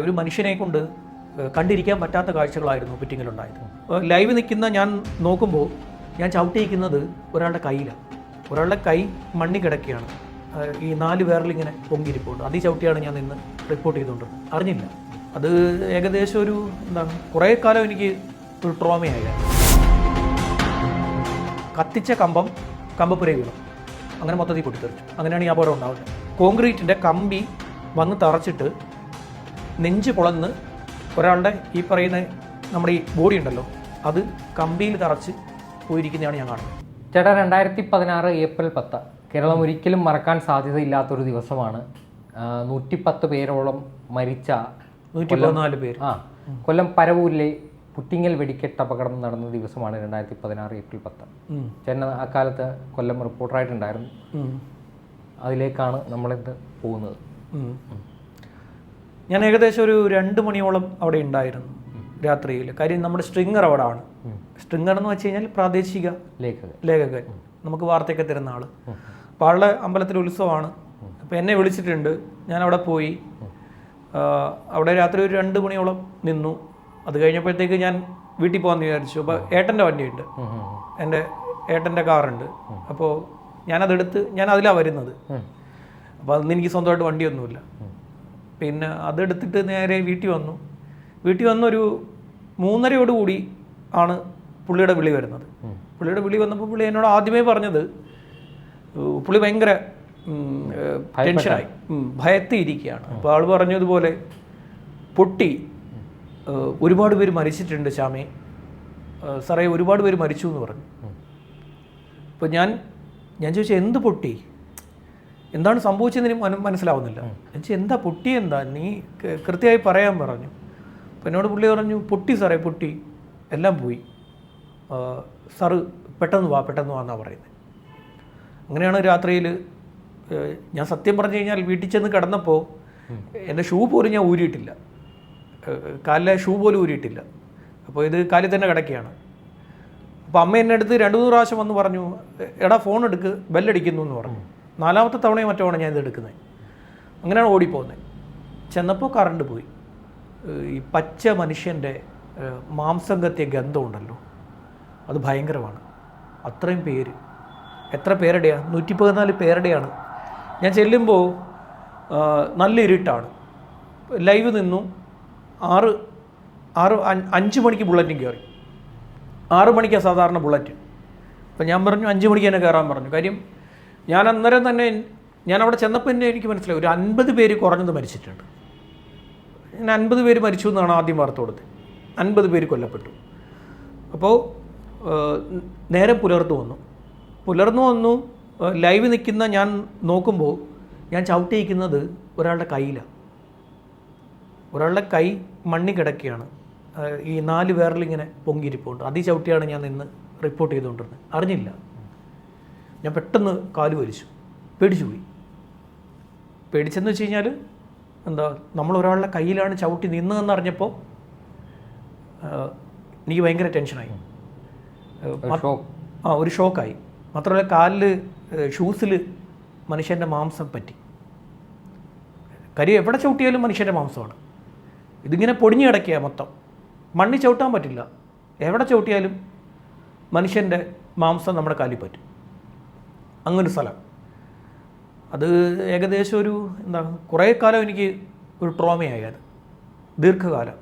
ഒരു മനുഷ്യനെ കൊണ്ട് കണ്ടിരിക്കാൻ പറ്റാത്ത കാഴ്ചകളായിരുന്നു പുറ്റിങ്ങിലുണ്ടായത് ലൈവ് നിൽക്കുന്ന ഞാൻ നോക്കുമ്പോൾ ഞാൻ ചവിട്ടിയിരിക്കുന്നത് ഒരാളുടെ കയ്യിലാണ് ഒരാളുടെ കൈ മണ്ണി കിടക്കുകയാണ്. ഈ നാല് പേരിലിങ്ങനെ പൊങ്ങിയിരിപ്പുണ്ട് അതി ചവിട്ടിയാണ് ഞാൻ ഇന്ന് റിപ്പോർട്ട് ചെയ്തുകൊണ്ട് അറിഞ്ഞില്ല. അത് ഏകദേശം ഒരു എന്താണ് കുറേ കാലം എനിക്ക് ഒരു ട്രോമയായി കത്തിച്ച കമ്പം കമ്പപ്പുര വീണു. അങ്ങനെ മൊത്തത്തിൽ പൊട്ടിത്തെറിച്ചു. അങ്ങനെയാണ് ഈ അപകടം ഉണ്ടാവുന്നത്. കോൺക്രീറ്റിന്റെ കമ്പി വന്ന് തറച്ചിട്ട് നെഞ്ച് പൊളന്ന് ഒരാളുടെ ഈ പറയുന്ന നമ്മുടെ ഈ ബോഡി ഉണ്ടല്ലോ അത് കമ്പിയിൽ തറച്ച് പോയിരിക്കുന്നതാണ് ഞാൻ കാണുന്നത്. ചേട്ടാ രണ്ടായിരത്തി പതിനാറ് ഏപ്രിൽ പത്ത്. കേരളം ഒരിക്കലും മറക്കാൻ സാധ്യതയില്ലാത്തൊരു ദിവസമാണ്. നൂറ്റിപ്പത്ത് പേരോളം മരിച്ച പേര്. ആ കൊല്ലം പരവൂരിലെ പുറ്റിങ്ങൽ വെടിക്കെട്ട് അപകടം നടന്ന ദിവസമാണ് രണ്ടായിരത്തി പതിനാറ് ഏപ്രിൽ പത്ത്. ചേട്ടൻ അക്കാലത്ത് കൊല്ലം റിപ്പോർട്ടറായിട്ടുണ്ടായിരുന്നു. അതിലേക്കാണ് നമ്മളിത് പോകുന്നത്. ഞാൻ ഏകദേശം ഒരു രണ്ട് മണിയോളം അവിടെ ഉണ്ടായിരുന്നു രാത്രിയിൽ. കാര്യം നമ്മുടെ സ്ട്രിങ്ങർ അവിടെ ആണ് സ്ട്രിങ്ങർ എന്ന് വെച്ച് കഴിഞ്ഞാൽ പ്രാദേശിക ലേഖകൻ. ലേഖകൻ. നമുക്ക് വാർത്തയൊക്കെ തരുന്ന ആൾ. അപ്പോൾ ആളുടെ അമ്പലത്തിൽ ഉത്സവമാണ്. അപ്പോൾ എന്നെ വിളിച്ചിട്ടുണ്ട്. ഞാൻ അവിടെ പോയി. അവിടെ രാത്രി ഒരു രണ്ട് മണിയോളം നിന്നു. അത് കഴിഞ്ഞപ്പോഴത്തേക്ക് ഞാൻ വീട്ടിൽ പോകാമെന്ന് വിചാരിച്ചു. അപ്പോൾ ഏട്ടന്റെ വണ്ടിയുണ്ട്. എന്റെ ഏട്ടന്റെ കാറുണ്ട്. അപ്പോൾ ഞാനതെടുത്ത് ഞാൻ അതിലാണ് വരുന്നത് അപ്പൊ അപ്പോൾ അന്ന് എനിക്ക് സ്വന്തമായിട്ട് വണ്ടിയൊന്നുമില്ല. പിന്നെ അതെടുത്തിട്ട് നേരെ വീട്ടിൽ വന്നു. വീട്ടിൽ വന്നൊരു മൂന്നരയോട് കൂടി ആണ് പുള്ളിയുടെ വിളി വരുന്നത്. പുള്ളിയുടെ വിളി വന്നപ്പോൾ പുള്ളി എന്നോട് ആദ്യമേ പറഞ്ഞത് പുള്ളി ഭയങ്കര ടെൻഷനായി ഭയത്തിയിരിക്കുകയാണ്. അപ്പോൾ ആൾ പറഞ്ഞതുപോലെ പൊട്ടി ഒരുപാട് പേര് മരിച്ചിട്ടുണ്ട് ശ്യാമേ. ഏഹ്, സാറേ ഒരുപാട് പേര് മരിച്ചു എന്ന് പറഞ്ഞു അപ്പോൾ ഞാൻ ഞാൻ ചോദിച്ചാൽ എന്ത് പൊട്ടി? എന്താണ് സംഭവിച്ചതെന്ന് മനസ്സിലാവുന്നില്ല. എനിക്ക് എന്താ പൊട്ടി എന്താ? നീ കൃത്യമായി പറയാൻ പറഞ്ഞു. അപ്പോൾ എന്നോട് പുള്ളി പറഞ്ഞു പൊട്ടി സാറേ പൊട്ടി. എല്ലാം പോയി. സാറ് പെട്ടെന്ന് വാ പെട്ടെന്ന് വാ എന്നാണ് പറയുന്നത് അങ്ങനെയാണ് രാത്രിയിൽ ഞാൻ സത്യം പറഞ്ഞു കഴിഞ്ഞാൽ വീട്ടിൽ ചെന്ന് കിടന്നപ്പോൾ എന്റെ ഷൂ പോലും ഞാൻ ഊരിയിട്ടില്ല. കാലിലെ ഷൂ പോലും ഊരിയിട്ടില്ല. അപ്പോൾ ഇത് കാലിൽ തന്നെ കിടക്കുകയാണ്. അപ്പോൾ അമ്മ എന്നെ അടുത്ത് രണ്ട് മൂന്ന് പ്രാവശ്യം വന്ന് പറഞ്ഞു എടാ ഫോൺ എടുക്ക് ബെല്ലടിക്കുന്നു എന്ന് പറഞ്ഞു. നാലാമത്തെ തവണയും മറ്റുമാണ് ഞാൻ ഇത് എടുക്കുന്നത്. അങ്ങനെയാണ് ഓടിപ്പോകുന്നത്. ചെന്നപ്പോൾ കറണ്ട് പോയി. ഈ പച്ച മനുഷ്യന്റെ മാംസം കത്തിയ ഗന്ധമുണ്ടല്ലോ അത് ഭയങ്കരമാണ്. അത്രയും പേര്. എത്ര പേരുടെയാണ് നൂറ്റി പതിനാല് പേരുടെയാണ്. ഞാൻ ചെല്ലുമ്പോൾ നല്ല ഇരുട്ടാണ്. ലൈവ് നിന്നു. ആറ് ആറ് അഞ്ച് മണിക്ക് ബുള്ളറ്റും കയറി. ആറ് മണിക്കാണ് സാധാരണ ബുള്ളറ്റ്. അപ്പം ഞാൻ പറഞ്ഞു അഞ്ച് മണിക്ക് തന്നെ കയറാൻ പറഞ്ഞു. കാര്യം ഞാൻ അന്നേരം തന്നെ ഞാൻ അവിടെ ചെന്നപ്പോൾ തന്നെ എനിക്ക് മനസ്സിലായി. ഒരു അൻപത് പേര് കുറഞ്ഞത് മരിച്ചിട്ടുണ്ട്. ഞാൻ അൻപത് പേര് മരിച്ചു എന്നാണ് ആദ്യം വാർത്ത കൊടുത്തത്. അൻപത് പേര് കൊല്ലപ്പെട്ടു. അപ്പോൾ നേരം പുലർന്നു വന്നു. പുലർന്നു വന്നു ലൈവ് നിൽക്കുന്ന ഞാൻ നോക്കുമ്പോൾ ഞാൻ ചവിട്ടിയിരിക്കുന്നത് ഒരാളുടെ കയ്യിലാണ്. ഒരാളുടെ കൈ മണ്ണി കിടക്കുകയാണ്. ഈ നാല് പേരിലിങ്ങനെ പൊങ്ങിയിരിപ്പുണ്ട്. അതി ചവിട്ടിയാണ് ഞാൻ നിന്ന് റിപ്പോർട്ട് ചെയ്തുകൊണ്ടിരുന്നത്. അറിഞ്ഞില്ല. ഞാൻ പെട്ടെന്ന് കാൽ വലിച്ചു. പേടിച്ചു പോയി. പേടിച്ചെന്ന് വെച്ച് കഴിഞ്ഞാൽ എന്താ നമ്മൾ ഒരാളുടെ കയ്യിലാണ് ചവിട്ടി നിന്നതെന്ന് അറിഞ്ഞപ്പോൾ എനിക്ക് ഭയങ്കര ടെൻഷനായി. ആ ഒരു ഷോക്കായി. മാത്രമല്ല കാലിൽ ഷൂസിൽ മനുഷ്യന്റെ മാംസം പറ്റി. കരി എവിടെ ചവിട്ടിയാലും മനുഷ്യന്റെ മാംസമാണ്. ഇതിങ്ങനെ പൊടിഞ്ഞു കിടക്കുക മൊത്തം. മണ്ണി ചവിട്ടാൻ പറ്റില്ല. എവിടെ ചവിട്ടിയാലും മനുഷ്യന്റെ മാംസം നമ്മുടെ കാലിൽ പറ്റും. അങ്ങനൊരു സ്ഥലം. അത് ഏകദേശം ഒരു എന്താ കുറേ കാലം എനിക്ക് ഒരു ട്രോമയായി അത്. ദീർഘകാലം.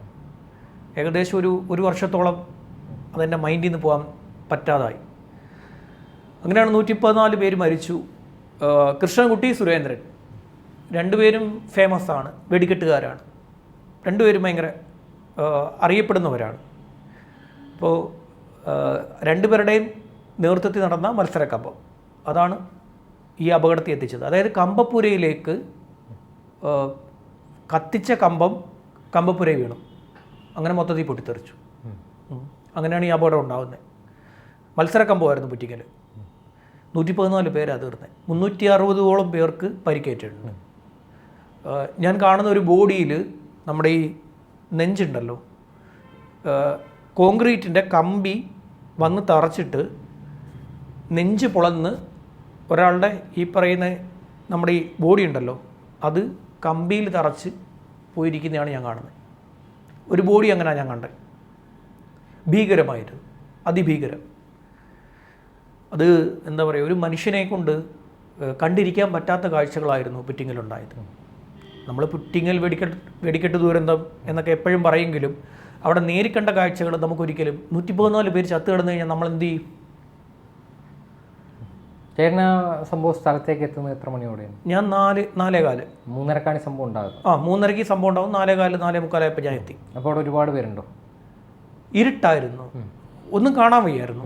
ഏകദേശം ഒരു ഒരു വർഷത്തോളം അതെന്റെ മൈൻഡിൽ നിന്ന് പോകാൻ പറ്റാതായി. അങ്ങനെയാണ് നൂറ്റി പതിനാല് പേര് മരിച്ചു. കൃഷ്ണൻകുട്ടി സുരേന്ദ്രൻ. രണ്ടുപേരും ഫേമസ് ആണ് വെടിക്കെട്ടുകാരാണ്. രണ്ടുപേരും ഭയങ്കര അറിയപ്പെടുന്നവരാണ്. അപ്പോൾ രണ്ടുപേരുടെയും നേതൃത്വത്തിൽ നടന്ന മത്സരക്കമ്പം അതാണ് ഈ അപകടത്തിൽ എത്തിച്ചത്. അതായത് കമ്പപ്പുരയിലേക്ക് കത്തിച്ച കമ്പം കമ്പപ്പുര വീണു. അങ്ങനെ മൊത്തത്തിൽ പൊട്ടിത്തെറിച്ചു. അങ്ങനെയാണ് ഈ അപകടം ഉണ്ടാകുന്നത്. മത്സരക്കമ്പമായിരുന്നു പുറ്റിക്കൽ നൂറ്റി പതിനാല് പേരാണ് തീർന്നത് മുന്നൂറ്റി അറുപതോളം പേർക്ക് പരിക്കേറ്റിട്ടുണ്ട്. ഞാൻ കാണുന്ന ഒരു ബോഡിയിൽ നമ്മുടെ ഈ നെഞ്ചുണ്ടല്ലോ. കോൺക്രീറ്റിന്റെ കമ്പി വന്ന് തറച്ചിട്ട് നെഞ്ച് പൊളന്ന് ഒരാളുടെ ഈ പറയുന്ന നമ്മുടെ ഈ ബോഡി ഉണ്ടല്ലോ അത് കമ്പിയിൽ തറച്ച് പോയിരിക്കുന്നതാണ് ഞാൻ കാണുന്നത്. ഒരു ബോഡി അങ്ങനെ ഞാൻ കണ്ടത്. ഭീകരമായിരുന്നു. അതിഭീകരം. അത് എന്താ പറയുക ഒരു മനുഷ്യനെ കൊണ്ട് കണ്ടിരിക്കാൻ പറ്റാത്ത കാഴ്ചകളായിരുന്നു പുറ്റിങ്ങലുണ്ടായത്. നമ്മൾ പുറ്റിങ്ങൽ വെടിക്കെട്ട് വെടിക്കെട്ട് ദുരന്തം എന്നൊക്കെ എപ്പോഴും പറയെങ്കിലും അവിടെ നേരിക്കണ്ട കാഴ്ചകൾ നമുക്കൊരിക്കലും നൂറ്റി പതിനാല് പേര് ചത്തു കിടന്നു കഴിഞ്ഞാൽ നമ്മൾ എന്ത് ചെയ്യും? ചേട്ടന് സംഭവം സ്ഥലത്തേക്ക് എത്തുന്നത് എത്ര മണിയോടെയാണ്? ഞാൻ നാല് നാലേകാൽ. മൂന്നരക്കാണ് സംഭവം ഉണ്ടാകുന്നത് ആ മൂന്നരയ്ക്ക് സംഭവം ഉണ്ടാവും. നാലേകാൽ നാലേ മുക്കാലായപ്പോൾ ഞാൻ എത്തി. അപ്പോൾ അവിടെ ഒരുപാട് പേരുണ്ടോ? ഇരുട്ടായിരുന്നു. ഒന്നും കാണാൻ വയ്യായിരുന്നു.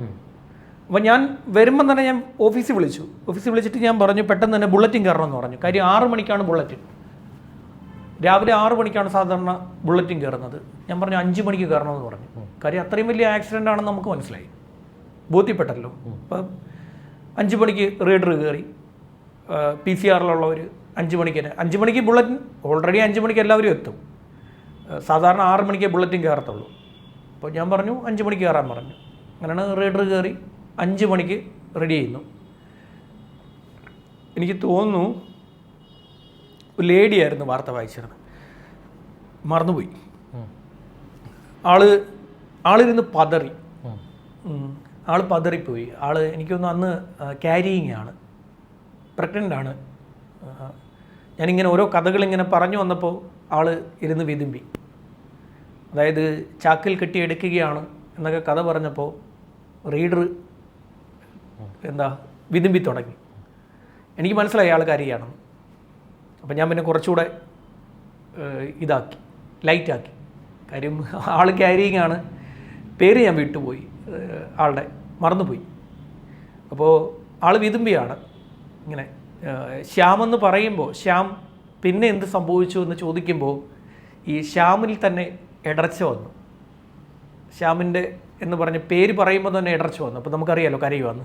അപ്പം ഞാൻ വരുമ്പം തന്നെ ഞാൻ ഓഫീസിൽ വിളിച്ചു. ഓഫീസിൽ വിളിച്ചിട്ട് ഞാൻ പറഞ്ഞു പെട്ടെന്ന് തന്നെ ബുള്ളറ്റിൻ കയറണമെന്ന് പറഞ്ഞു. കാര്യം ആറ് മണിക്കാണ് ബുള്ളറ്റിൻ. രാവിലെ ആറ് മണിക്കാണ് സാധാരണ ബുള്ളറ്റിൻ കയറുന്നത്. ഞാൻ പറഞ്ഞു അഞ്ച് മണിക്ക് കയറണമെന്ന് പറഞ്ഞു. കാര്യം അത്രയും വലിയ ആക്സിഡന്റ് ആണെന്ന് നമുക്ക് മനസ്സിലായി. ബോധ്യപ്പെട്ടല്ലോ. അപ്പം അഞ്ച് മണിക്ക് റീഡർ കയറി. പി സി ആറിലുള്ളവർ അഞ്ച് മണിക്ക് തന്നെ. അഞ്ച് മണിക്ക് ബുള്ളറ്റിൻ ഓൾറെഡി അഞ്ച് മണിക്ക് എല്ലാവരും എത്തും. സാധാരണ ആറ് മണിക്ക് ബുള്ളറ്റിൻ കയറത്തുള്ളൂ. അപ്പോൾ ഞാൻ പറഞ്ഞു അഞ്ച് മണിക്ക് കയറാൻ പറഞ്ഞു. അങ്ങനെയാണ് റീഡർ കയറി അഞ്ച് മണിക്ക് റെഡി ചെയ്യുന്നു. എനിക്ക് തോന്നുന്നു ഒരു ലേഡിയായിരുന്നു വാർത്ത വായിച്ചിരുന്നത്. മറന്നുപോയി. ആൾ ആളിരുന്ന് പതറി. ആൾ പതറിപ്പോയി. ആൾ എനിക്കൊന്ന് അന്ന് ക്യാരിയിങ് ആണ് പ്രഗ്നന്റ് ആണ്. ഞാനിങ്ങനെ ഓരോ കഥകളിങ്ങനെ പറഞ്ഞു വന്നപ്പോൾ ആൾ ഇരുന്ന് വിതുമ്പി. അതായത് ചാക്കിൽ കെട്ടി എടുക്കുകയാണ് എന്നൊക്കെ കഥ പറഞ്ഞപ്പോൾ റീഡർ എന്താ വിതുമ്പി തുടങ്ങി. എനിക്ക് മനസ്സിലായി ആൾ കാര്യമാണെന്ന് അപ്പം ഞാൻ പിന്നെ കുറച്ചുകൂടെ ഇതാക്കി ലൈറ്റാക്കി. കാര്യം ആൾ ക്യാരിയിങ് ആണ് പേര് ഞാൻ വിട്ടുപോയി ആളുടെ മറന്നുപോയി. അപ്പോൾ ആൾ വിതുമ്പിയാണ്. ഇങ്ങനെ ശ്യാം എന്ന് പറയുമ്പോൾ ശ്യാം പിന്നെ എന്ത് സംഭവിച്ചു എന്ന് ചോദിക്കുമ്പോൾ ഈ ശ്യാമിൽ തന്നെ ഇടർച്ച വന്നു. ശ്യാമിന്റെ എന്ന് പറഞ്ഞ പേര് പറയുമ്പോൾ തന്നെ ഇടർച്ച വന്നു. അപ്പോൾ നമുക്കറിയാലോ കരയുവാന്ന്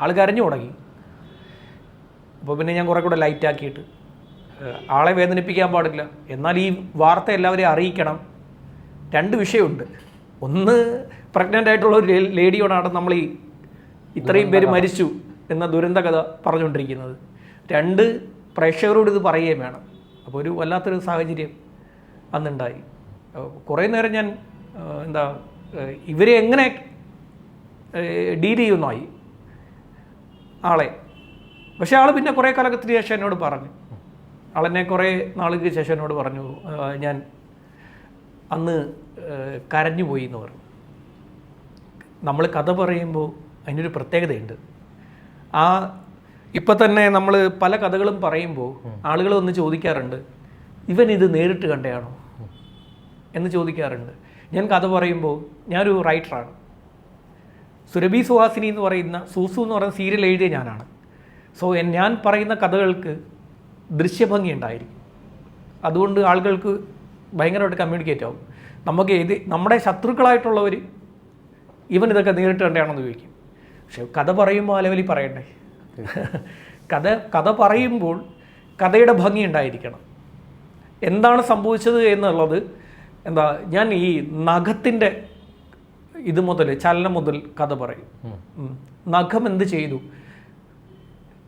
ആൾ കരഞ്ഞു തുടങ്ങി. അപ്പോൾ പിന്നെ ഞാൻ കുറേ കൂടെ ലൈറ്റാക്കിയിട്ട് ആളെ വേദനിപ്പിക്കാൻ പാടില്ല. എന്നാൽ ഈ വാർത്ത എല്ലാവരെയും അറിയിക്കണം. രണ്ട് വിഷയമുണ്ട്. ഒന്ന് പ്രഗ്നന്റ് ആയിട്ടുള്ള ഒരു ലേഡിയോടാണ് നമ്മൾ ഈ ഇത്രയും പേര് മരിച്ചു എന്ന ദുരന്ത കഥ പറഞ്ഞുകൊണ്ടിരിക്കുന്നത്. രണ്ട് പ്രേക്ഷകരോട് ഇത് പറയുകയും വേണം. അപ്പോൾ ഒരു വല്ലാത്തൊരു സാഹചര്യം അന്നുണ്ടായി. കുറേ നേരം ഞാൻ എന്താ ഇവരെ എങ്ങനെ ഡീൽ ചെയ്യുന്നായി? ആളെ. പക്ഷേ ആൾ പിന്നെ കുറേ കാലത്തിന് ശേഷം എന്നോട് പറഞ്ഞു. ആളെന്നെ കുറേ നാളുകൾക്ക് ശേഷം എന്നോട് പറഞ്ഞു. ഞാൻ അന്ന് കരഞ്ഞു പോയി എന്ന് പറഞ്ഞു. നമ്മൾ കഥ പറയുമ്പോൾ അതിനൊരു പ്രത്യേകതയുണ്ട്. ആ ഇപ്പം തന്നെ നമ്മൾ പല കഥകളും പറയുമ്പോൾ ആളുകൾ ഒന്ന് ചോദിക്കാറുണ്ട് ഇവൻ ഇത് നേരിട്ട് കണ്ടയാണോ? എന്ന് ചോദിക്കാറുണ്ട്. ഞാൻ കഥ പറയുമ്പോൾ ഞാനൊരു റൈറ്ററാണ് സുരഭി സുഹാസിനി എന്ന് പറയുന്ന സൂസു എന്ന് പറയുന്ന സീരിയൽ എഴുതിയ ഞാനാണ്. സോ ഞാൻ പറയുന്ന കഥകൾക്ക് ദൃശ്യഭംഗി ഉണ്ടായിരിക്കും. അതുകൊണ്ട് ആളുകൾക്ക് ഭയങ്കരമായിട്ട് കമ്മ്യൂണിക്കേറ്റ് ആവും. നമുക്ക് ഏത് നമ്മുടെ ശത്രുക്കളായിട്ടുള്ളവർ ഇവൻ ഇതൊക്കെ നേരിട്ട് കണ്ടാണെന്ന് ചോദിക്കും. പക്ഷെ കഥ പറയുമ്പോൾ ആ ലെവലിൽ പറയണ്ടേ? കഥ കഥ പറയുമ്പോൾ കഥയുടെ ഭംഗി ഉണ്ടായിരിക്കണം. എന്താണ് സംഭവിച്ചത് എന്നുള്ളത് എന്താ ഞാൻ ഈ നഖത്തിന്റെ ഇത് മുതൽ ചലനം മുതൽ കഥ പറയും. നഖം എന്ത് ചെയ്തു?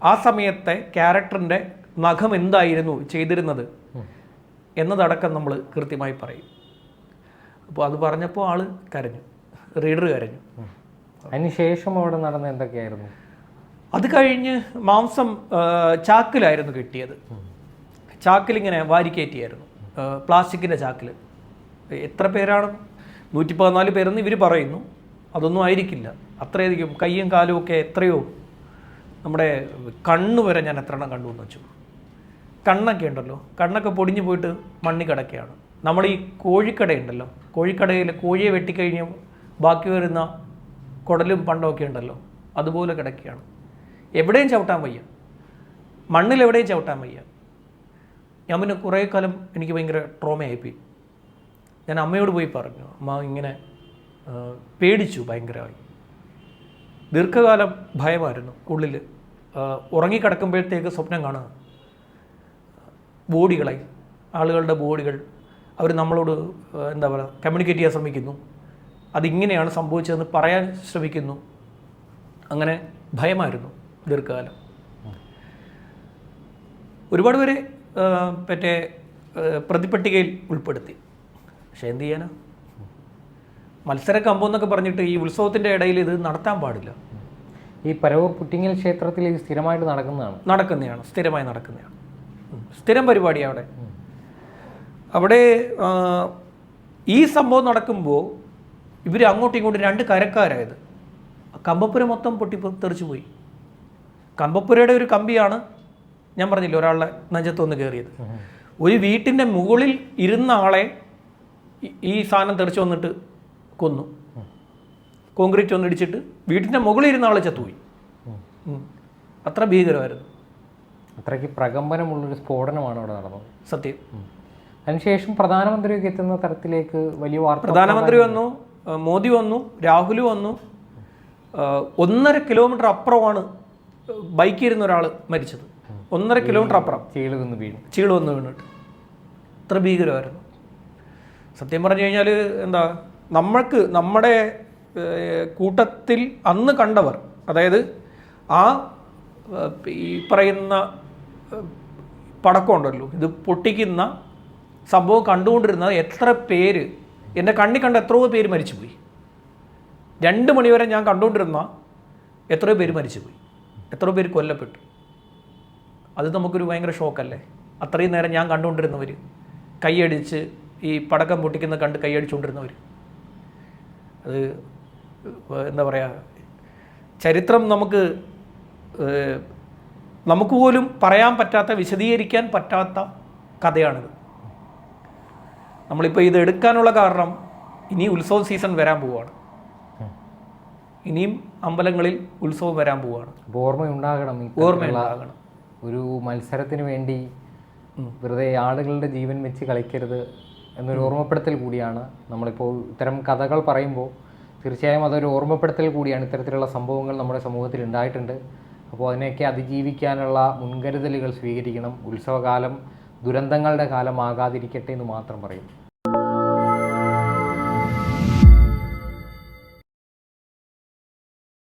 ആ സമയത്തെ ക്യാരക്ടറിന്റെ നഖം എന്തായിരുന്നു ചെയ്തിരുന്നത്? എന്നതടക്കം നമ്മൾ കൃത്യമായി പറയും. അപ്പോൾ അത് പറഞ്ഞപ്പോൾ ആൾ കരഞ്ഞു. റീഡർ കരഞ്ഞു. അതിനുശേഷം അവിടെ നടന്ന എന്തൊക്കെയായിരുന്നു? അത് കഴിഞ്ഞ് മാംസം ചാക്കിലായിരുന്നു കിട്ടിയത്. ചാക്കിലിങ്ങനെ വാരിക്കയറ്റിയായിരുന്നു പ്ലാസ്റ്റിക്കിന്റെ ചാക്കിൽ എത്ര പേരാണ്? നൂറ്റി പതിനാല് പേരെന്ന് ഇവർ പറയുന്നു. അതൊന്നും ആയിരിക്കില്ല. അത്രയധികം കയ്യും കാലും ഒക്കെ എത്രയോ നമ്മുടെ കണ്ണ് വരെ ഞാൻ എത്ര എണ്ണം കണ്ടു എന്ന് വെച്ചു. കണ്ണൊക്കെ ഉണ്ടല്ലോ. കണ്ണൊക്കെ പൊടിഞ്ഞു പോയിട്ട് മണ്ണി കിടക്കുകയാണ്. നമ്മൾ ഈ കോഴിക്കടയുണ്ടല്ലോ. കോഴിക്കടയിൽ കോഴിയെ വെട്ടിക്കഴിഞ്ഞ് ബാക്കി വരുന്ന കുടലും പണ്ടൊക്കെ ഉണ്ടല്ലോ അതുപോലെ കിടക്കുകയാണ്. എവിടെയും ചവിട്ടാൻ വയ്യ. മണ്ണിൽ എവിടെയും ചവിട്ടാൻ വയ്യ. ഞാൻ പിന്നെ കുറേ കാലം എനിക്ക് ഭയങ്കര ട്രോമയായിപ്പോയി. ഞാൻ അമ്മയോട് പോയി പറഞ്ഞു അമ്മ ഇങ്ങനെ പേടിച്ചു ഭയങ്കരമായി. ദീർഘകാലം ഭയമായിരുന്നു ഉള്ളിൽ. ഉറങ്ങിക്കിടക്കുമ്പോഴത്തേക്ക് സ്വപ്നം കാണുക. ബോഡികളെ ആളുകളുടെ ബോഡികൾ അവർ നമ്മളോട് എന്താ പറയുക കമ്മ്യൂണിക്കേറ്റ് ചെയ്യാൻ ശ്രമിക്കുന്നു. അതിങ്ങനെയാണ് സംഭവിച്ചതെന്ന് പറയാൻ ശ്രമിക്കുന്നു. അങ്ങനെ ഭയമായിരുന്നു ദീർഘകാലം. ഒരുപാട് പേരെ മറ്റേ പ്രതിപട്ടികയിൽ ഉൾപ്പെടുത്തി. പക്ഷേ എന്ത് ചെയ്യാനാ? മത്സര കമ്പം എന്നൊക്കെ പറഞ്ഞിട്ട് ഈ ഉത്സവത്തിന്റെ ഇടയിൽ ഇത് നടത്താൻ പാടില്ല. ഈ പരവൂർ പുറ്റിങ്ങൽ ക്ഷേത്രത്തിൽ ഇത് സ്ഥിരമായിട്ട് നടക്കുന്നതാണ്. നടക്കുന്നതാണ് സ്ഥിരമായി നടക്കുന്നതാണ്. സ്ഥിരം പരിപാടി അവിടെ. അവിടെ ഈ സംഭവം നടക്കുമ്പോൾ ഇവർ അങ്ങോട്ടും ഇങ്ങോട്ടും രണ്ട് കരക്കാരായത്. കമ്പപ്പുര മൊത്തം പൊട്ടി തെറിച്ചു പോയി. കമ്പപ്പുരയുടെ ഒരു കമ്പിയാണ് ഞാൻ പറഞ്ഞില്ല ഒരാളുടെ നെഞ്ചത്ത് വന്ന് കയറിയത് ഒരു വീട്ടിന്റെ മുകളിൽ ഇരുന്ന ആളെ ഈ- സാധനം തെറിച്ചു വന്നിട്ട് കൊന്നു. കോൺക്രീറ്റ് ഒന്ന് ഇടിച്ചിട്ട് വീട്ടിന്റെ മുകളിൽ ഇരുന്ന ആളെ ചത്തുപോയി. അത്ര ഭീകരമായിരുന്നു. അത്രയ്ക്ക് പ്രകമ്പനമുള്ളൊരു സ്ഫോടനമാണ് അവിടെ നടന്നത്. സത്യം. അതിനുശേഷം പ്രധാനമന്ത്രിയൊക്കെ എത്തുന്ന തരത്തിലേക്ക് വലിയ വാർത്ത പ്രധാനമന്ത്രി വന്നു. മോദി വന്നു രാഹുൽ വന്നു. ഒന്നര കിലോമീറ്റർ അപ്പുറമാണ് ബൈക്ക് ഇരുന്ന ഒരാൾ മരിച്ചത്. ഒന്നര കിലോമീറ്റർ അപ്പുറം. ചീൾ വന്ന് വീണു. ചീൾ വന്ന് വീണിട്ട്. അത്ര ഭീകരമായിരുന്നു. സത്യം പറഞ്ഞു കഴിഞ്ഞാൽ എന്താ നമ്മൾക്ക് നമ്മുടെ കൂട്ടത്തിൽ അന്ന് കണ്ടവർ അതായത് ആ ഈ പറയുന്ന പടക്കമുണ്ടല്ലോ ഇത് പൊട്ടിക്കുന്ന സംഭവം കണ്ടുകൊണ്ടിരുന്ന എത്ര പേര് എന്റെ കണ്ണി കണ്ട എത്രയോ പേര് മരിച്ചുപോയി. രണ്ട് മണിവരെ ഞാൻ കണ്ടുകൊണ്ടിരുന്ന എത്രയോ പേര് മരിച്ചുപോയി. എത്രയോ പേര് കൊല്ലപ്പെട്ടു. അത് നമുക്കൊരു ഭയങ്കര ഷോക്കല്ലേ? അത്രയും നേരം ഞാൻ കണ്ടുകൊണ്ടിരുന്നവർ കൈയടിച്ച് ഈ പടക്കം പൊട്ടിക്കുന്ന കണ്ട് കൈയടിച്ചുകൊണ്ടിരുന്നവർ അത് എന്താ പറയുക ചരിത്രം നമുക്ക് നമുക്ക് പോലും പറയാൻ പറ്റാത്ത വിശദീകരിക്കാൻ പറ്റാത്ത കഥയാണിത്. നമ്മളിപ്പോൾ ഇത് എടുക്കാനുള്ള കാരണം ഇനി ഉത്സവ സീസൺ വരാൻ പോവുകയാണ് ഇനിയും അമ്പലങ്ങളിൽ ഉത്സവം വരാൻ പോവുകയാണ് അപ്പോൾ ഓർമ്മയുണ്ടാകണം ഓർമ്മയുണ്ടാകണം. ഒരു മത്സരത്തിന് വേണ്ടി വെറുതെ ആളുകളുടെ ജീവൻ വെച്ച് കളിക്കരുത് എന്നൊരു ഓർമ്മപ്പെടുത്തൽ കൂടിയാണ് നമ്മളിപ്പോൾ ഇത്തരം കഥകൾ പറയുമ്പോൾ തീർച്ചയായും അതൊരു ഓർമ്മപ്പെടുത്തൽ കൂടിയാണ് ഇത്തരത്തിലുള്ള സംഭവങ്ങൾ നമ്മുടെ സമൂഹത്തിൽ ഉണ്ടായിട്ടുണ്ട്. അപ്പോൾ അതിനെയൊക്കെ അതിജീവിക്കാനുള്ള മുൻകരുതലുകൾ സ്വീകരിക്കണം. ഉത്സവകാലം ദുരന്തങ്ങളുടെ കാലമാകാതിരിക്കട്ടെ എന്ന് മാത്രം പറയും.